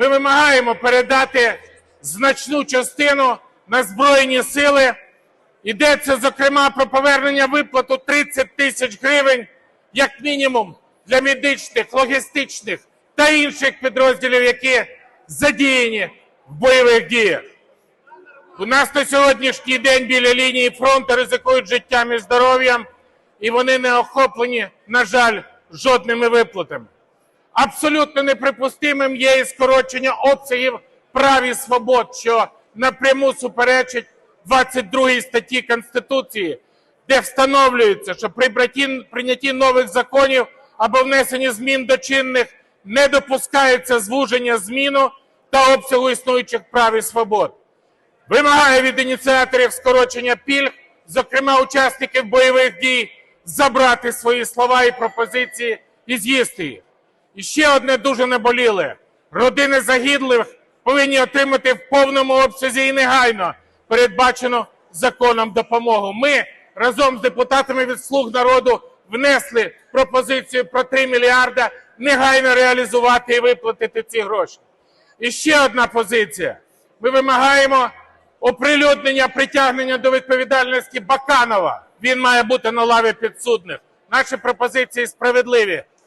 Ми вимагаємо передати значну частину на Збройні сили. Йдеться, зокрема, про повернення виплату 30 тисяч гривень, як мінімум, для медичних, логістичних та інших підрозділів, які задіяні в бойових діях. У нас на сьогоднішній день біля лінії фронту ризикують життям і здоров'ям, і вони не охоплені, на жаль, жодними виплатами. Абсолютно неприпустимим є і скорочення обсягів прав і свобод, що напряму суперечить 22 статті Конституції, де встановлюється, що при прийнятті нових законів або внесенні змін до чинних не допускається звуження зміну та обсягу існуючих прав і свобод. Вимагає від ініціаторів скорочення пільг, зокрема учасників бойових дій, забрати свої слова і пропозиції і з'їсти їх. І ще одне дуже наболіле. Родини загиблих повинні отримати в повному обсязі і негайно передбачену законом допомогу. Ми разом з депутатами від «Слуг народу внесли пропозицію про 3 мільярда негайно реалізувати і виплатити ці гроші. І ще одна позиція. Ми вимагаємо оприлюднення притягнення до відповідальності Баканова. Він має бути на лаві підсудних. Наші пропозиції справедливі.